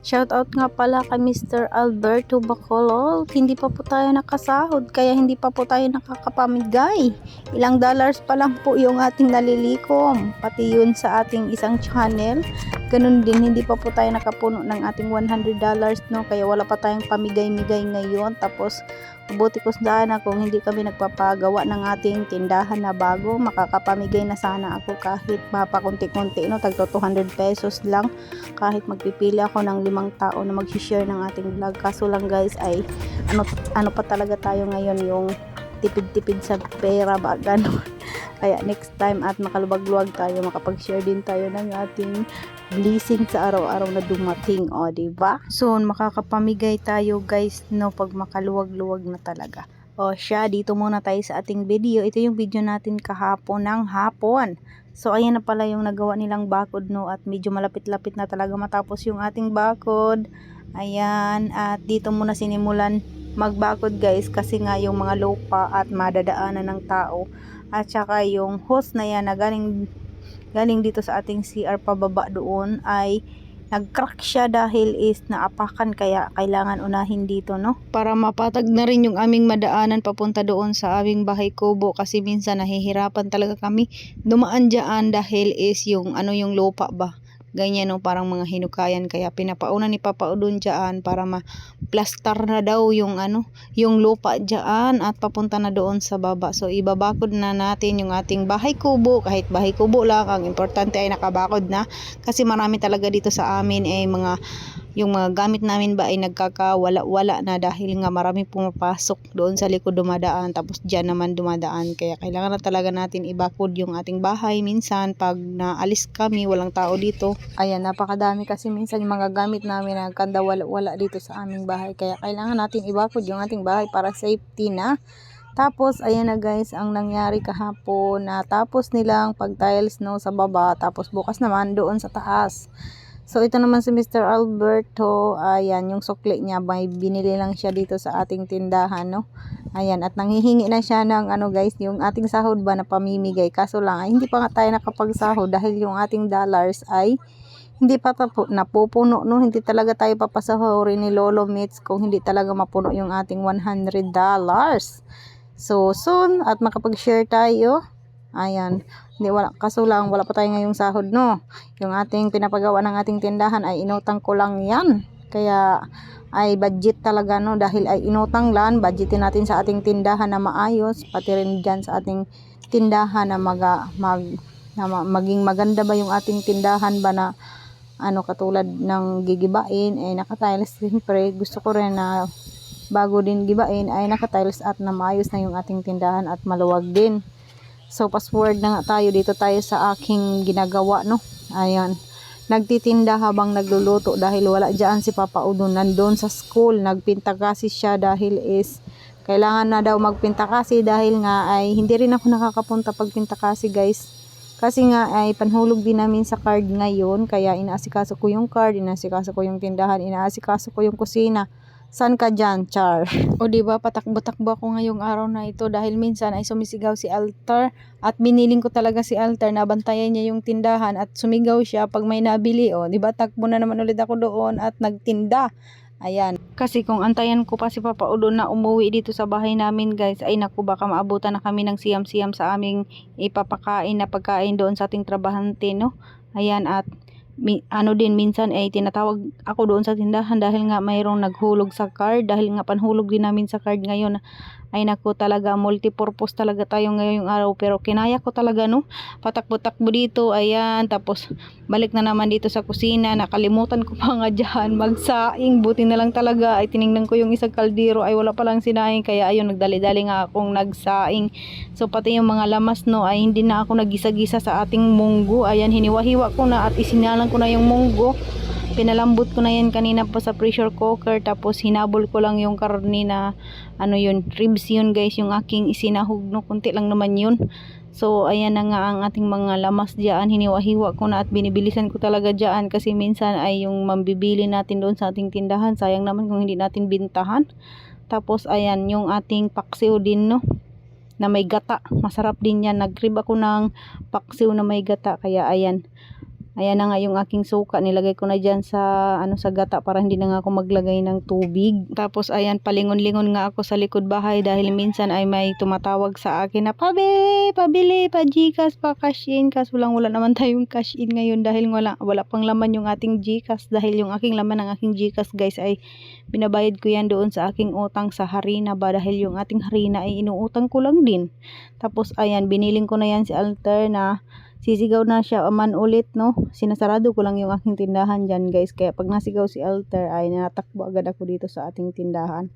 Shoutout nga pala kay Mr. Alberto Bacolod. Hindi pa po tayo nakasahod kaya hindi pa po tayo nakakapamigay. Ilang dollars pa lang po yung ating nalilikom. Pati yun sa ating isang channel. Ganun din, hindi pa po tayo nakapuno ng ating 100 dollars no. Kaya wala pa tayong pamigay-migay ngayon. Tapos, mabuti ko sana kung hindi kami nagpapagawa ng ating tindahan na bago. Makakapamigay na sana ako kahit mapakunti-kunti no. Tagto 200 pesos lang kahit magpipili ako ng limang tao na mag-share ng ating vlog. Kaso lang guys ay ano, ano pa talaga tayo ngayon yung tipid-tipid sa pera ba ganun. Kaya next time at makalubag-luwag tayo, makapag-share din tayo ng ating blessing sa araw-araw na dumating. O, ba? Soon, makakapamigay tayo guys, no, pag makaluwag-luwag na talaga. O siya, dito muna tayo sa ating video. Ito yung video natin kahapon ng hapon. So, ayan na pala yung nagawa nilang bakod, no? At medyo malapit-lapit na talaga matapos yung ating bakod. Ayan. At dito muna sinimulan magbakod, guys. Kasi nga yung mga lupa at madadaanan ng tao. At saka yung hose na yan na galing, galing dito sa ating CR pababa doon ay nag-crack siya dahil is naapakan. Kaya kailangan unahin dito no? Para mapatag na rin yung aming madaanan papunta doon sa aming bahay kubo. Kasi minsan nahihirapan talaga kami dumaan dyan dahil is yung ano yung lupa ba ganyan no? Parang mga hinukayan. Kaya pinapauna ni Papa Udon dyan para ma-plaster na daw yung ano yung lupa dyan at papunta na doon sa baba. So ibabakod na natin yung ating bahay kubo. Kahit bahay kubo lang ang importante ay nakabakod na. Kasi marami talaga dito sa amin ay mga yung mga gamit namin ba ay nagkakawala-wala na dahil nga marami pumapasok doon sa likod dumadaan tapos dyan naman dumadaan. Kaya kailangan na talaga natin ibakod yung ating bahay. Minsan pag naalis kami walang tao dito. Ayan napakadami kasi minsan yung mga gamit namin na kanda wala-wala dito sa aming bahay. Kaya kailangan natin ibakod yung ating bahay para safety na. Tapos, ayan na guys, ang nangyari kahapon. Na tapos nilang pag-tiles no, sa baba. Tapos, bukas naman doon sa taas. So, ito naman si Mr. Alberto. Ayan, yung sukli niya. May binili lang siya dito sa ating tindahan, no? Ayan, at nanghihingi na siya ng, ano guys, yung ating sahod ba na pamimigay. Kaso lang, ay, hindi pa nga tayo nakapagsahod dahil yung ating dollars ay hindi pa tapo, napupuno, no? Hindi talaga tayo papasahorin ni Lolo Mitz kung hindi talaga mapuno yung ating 100 dollars. So, soon, at makapag-share tayo. Ayan. Hindi, wala, kaso lang, wala pa tayo ngayong sahod, no? Yung ating pinapagawa ng ating tindahan ay inutang ko lang yan. Kaya, ay budget talaga, no? Dahil ay inutang lang, budgetin natin sa ating tindahan na maayos, pati rin dyan sa ating tindahan na, maga, mag, na ma- maging maganda ba yung ating tindahan ba na ano katulad ng gigibain ay nakatiles siyempre gusto ko rin na bago din gibain ay nakatiles at na maayos na yung ating tindahan at maluwag din. So, forward na nga tayo. Dito tayo sa aking ginagawa, no? Ayan. Nagtitinda habang nagluluto dahil wala dyan si Papa Udo. Nandun sa school. Nagpinta kasi siya dahil is kailangan na daw magpinta kasi dahil nga ay hindi rin ako nakakapunta pagpinta kasi guys. Kasi nga ay panhulog din namin sa card ngayon. Kaya inaasikaso ko yung card, inaasikaso ko yung tindahan, inaasikaso ko yung kusina. San ka dyan, Char? O di ba patakbo-takbo ako ngayong araw na ito dahil minsan ay sumisigaw si Altar at biniling ko talaga si Altar na bantayan niya yung tindahan at sumigaw siya pag may nabili. O di ba takbo na naman ulit ako doon at nagtinda. Ayan. Kasi kung antayan ko pa si Papa Udo na umuwi dito sa bahay namin guys, ay naku baka maabutan na kami ng siyam-siyam sa aming ipapakain na pagkain doon sa ating trabahante, no? Ayan at mi, ano din minsan ay tinatawag ako doon sa tindahan dahil nga mayroong naghulog sa card dahil nga panhulog din namin sa card ngayon ay naku talaga multipurpose talaga tayo ngayong araw pero kinaya ko talaga no? Patakbo-takbo dito ayan. Tapos balik na naman dito sa kusina. Nakalimutan ko pa nga dyan magsaing. Buti na lang talaga ay tiningnan ko yung isang kaldero. Ay wala palang sinaing kaya ayun nagdali-dali nga akong nagsaing. So pati yung mga lamas no ay hindi na ako nagisa-gisa sa ating munggo. Ayan hiniwa-hiwa ko na at isinalang ko na yung munggo pinalambot ko na yan kanina pa sa pressure cooker tapos hinabol ko lang yung karne na ano yun ribs yun guys yung aking isinahog no? Kunti lang naman yun. So ayan na nga ang ating mga lamas diyan hiniwa-hiwa ko na at binibilisan ko talaga diyan kasi minsan ay yung mambibili natin doon sa ating tindahan sayang naman kung hindi natin bintahan. Tapos ayan yung ating paksiw din no? Na may gata. Masarap din yan. Nagrib ako ng paksiw na may gata. Kaya ayan Ayan na nga yung aking suka. Nilagay ko na dyan sa, ano, sa gata para hindi na nga ako maglagay ng tubig. Tapos ayan, palingon-lingon nga ako sa likod bahay dahil minsan ay may tumatawag sa akin na pabili, pabili, pa Gcash, pa cash in. Kaso lang wala naman tayong cash in ngayon dahil wala, wala pang laman yung ating Gcash. Dahil yung aking laman ng aking Gcash guys ay binabayad ko yan doon sa aking utang sa harina ba dahil yung ating harina ay inuutang ko lang din. Tapos ayan, biniling ko na yan si Alter na sisigaw na siya man ulit no? Sinasarado ko lang yung aking tindahan dyan guys. Kaya pag nasigaw si Alter ay natakbo agad ako dito sa ating tindahan.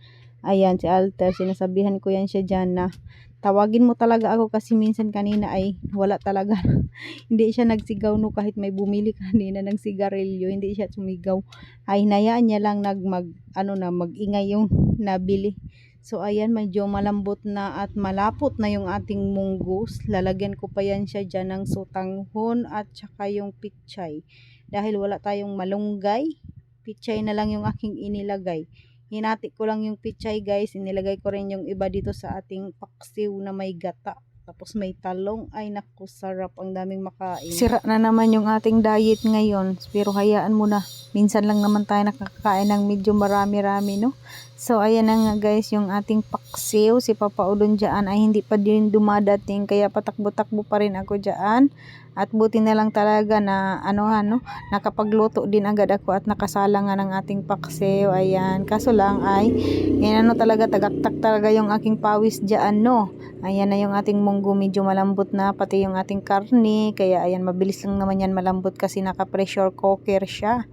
Ayan si Alter sinasabihan ko yan siya dyan na tawagin mo talaga ako kasi minsan kanina ay wala talaga. Hindi siya nagsigaw no? Kahit may bumili kanina ng sigarilyo hindi siya sumigaw. Ay hinayaan niya lang nag mag ano na magingay yung nabili So ayan, medyo malambot na at malapot na yung ating munggus. Lalagyan ko pa yan siya dyan ng sutanghon at saka yung pichay. Dahil wala tayong malunggay, pichay na lang yung aking inilagay. Hinati ko lang yung pichay guys, inilagay ko rin yung iba dito sa ating paksiw na may gata. Tapos may talong, ay naku, sarap, ang daming makain. Sira na naman yung ating diet ngayon, pero hayaan mo na. Minsan lang naman tayo nakakain ng medyo marami-rami, no? So, ayan na nga guys, yung ating paksiw, si Papa Udon dyan ay hindi pa din dumadating, kaya patakbo-takbo pa rin ako dyan. At buti na lang talaga na ano ano, nakapagluto din agad ako at nakasala nga ng ating paksiw. Ayan, kaso lang ay yan ano talaga tagaktak talaga yung aking pawis diyan no. Ayan na yung ating munggo medyo malambot na pati yung ating karne kaya ayan mabilis lang naman yan malambot kasi naka pressure cooker siya.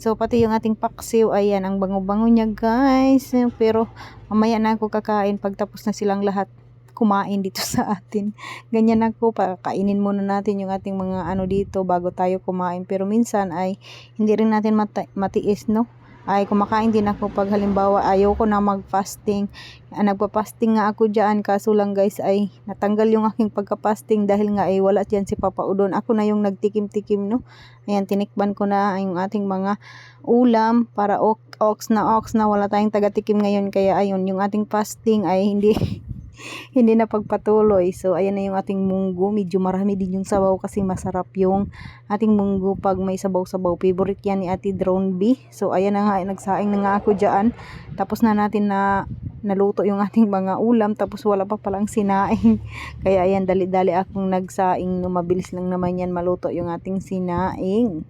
So pati yung ating paksiw ayan ang bango-bango niya guys. Pero mamaya na ako kakain pagtapos na silang lahat kumain dito sa atin. Ganyan ako, kainin muna natin yung ating mga ano dito bago tayo kumain. Pero minsan ay hindi rin natin mati matiis, no? Ay kumakain din ako pag halimbawa ayoko na mag-fasting. Ah, nagpa-fasting nga ako diyan kaso lang guys ay natanggal yung aking pagka-fasting dahil nga ay wala diyan si Papa Udon. Ako na yung nagtikim-tikim no. Ayan tinikban ko na yung ating mga ulam para ox na ox na wala tayong taga-tikim ngayon kaya ayun yung ating fasting ay hindi hindi na pagpatuloy. So, ayan na yung ating munggo. Medyo marami din yung sabaw kasi masarap yung ating munggo pag may sabaw-sabaw. Favorite yan ni Ate Drone B. So, ayan na nga, nagsaing na nga ako dyan. Tapos na natin na naluto yung ating mga ulam tapos wala pa palang sinaing kaya ayan dali-dali akong nagsaing no mabilis lang naman yan maluto yung ating sinaing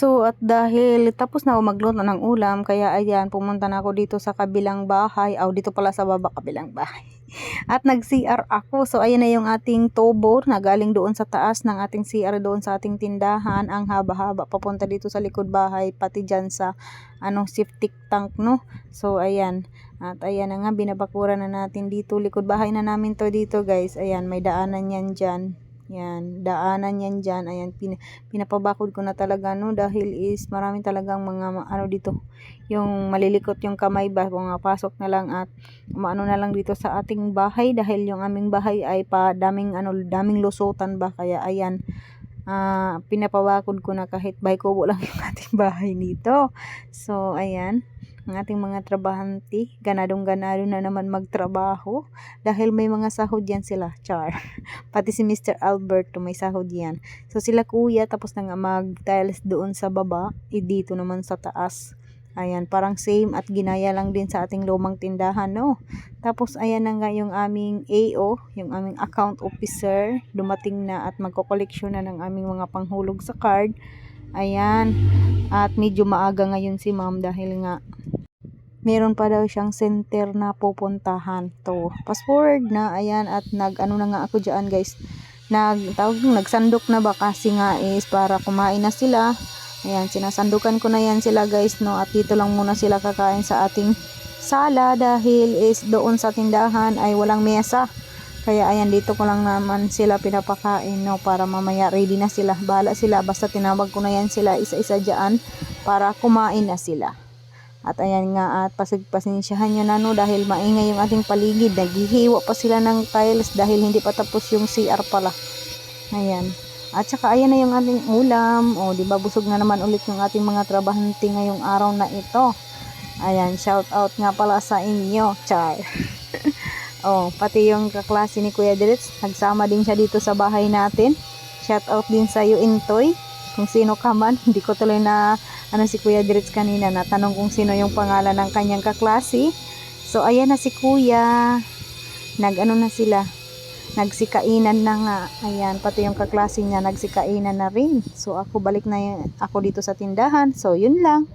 So, at dahil tapos na ako magluto ng ulam, kaya ayan, pumunta na ako dito sa kabilang bahay. Aw, dito pala sa baba, kabilang bahay. At nag-CR ako. So, ayan na yung ating tubo na galing doon sa taas ng ating CR doon sa ating tindahan. Ang haba-haba papunta dito sa likod bahay, pati dyan sa ano, septic tank, no? So, ayan. At ayan na nga, binabakura na natin dito. Likod bahay na namin to dito, guys. Ayan, may daanan yan dyan. Yan, daanan yan dyan. Ayan, pin, pinapabakod ko na talaga, no, dahil is marami talagang mga, ano dito, yung malilikot yung kamay ba, mga pasok na lang at maano na lang dito sa ating bahay dahil yung aming bahay ay pa daming, ano, daming lusutan ba, kaya ayan, uh, pinapabakod ko na kahit bay kubo lang yung ating bahay dito. So, ayan ang ating mga trabahante. Ganadong ganado na naman magtrabaho dahil may mga sahod yan sila, char. Pati si Mr. Alberto may sahod yan. So sila kuya tapos na nga mag-tiles doon sa baba, eh, dito naman sa taas. Ayan, parang same at ginaya lang din sa ating lumang tindahan, no? Tapos, ayan na nga yung aming AO, yung aming account officer, dumating na at magko-collection na ng aming mga panghulog sa card. Ayan, at medyo maaga ngayon si ma'am dahil nga meron pa daw siyang center na pupuntahan to. Forward na ayan at nag ano na nga ako dyan guys. Nag tawag nagsandok na ba kasi nga is para kumain na sila. Ayan sinasandukan ko na yan sila guys no? At dito lang muna sila kakain sa ating sala dahil is doon sa tindahan ay walang mesa. Kaya ayan dito ko lang naman sila pinapakain no? Para mamaya ready na sila. Bahala sila. Basta tinawag ko na yan sila isa-isa dyan para kumain na sila at ayan nga at pasagpasensyahan nyo na no dahil maingay yung ating paligid. Naghihiwa pa sila ng tiles dahil hindi pa tapos yung CR pala. Ayan. At saka ayan na yung ating ulam. O di ba busog na naman ulit yung ating mga trabahante ngayong araw na ito. Ayan, shout out nga pala sa inyo, Char. Oh, pati yung kaklase ni Kuya Dirits, nagsama din siya dito sa bahay natin. Shout out din sa iyo, Intoy. Kung sino ka man, hindi ko tuloy na ano si Kuya Dirits kanina, natanong kung sino yung pangalan ng kanyang kaklase. So, ayan na si Kuya. Nag-ano na sila, nagsikainan na nga. Ayan, pati yung kaklase niya nagsikainan na rin. So, ako balik na ako dito sa tindahan. So, yun lang.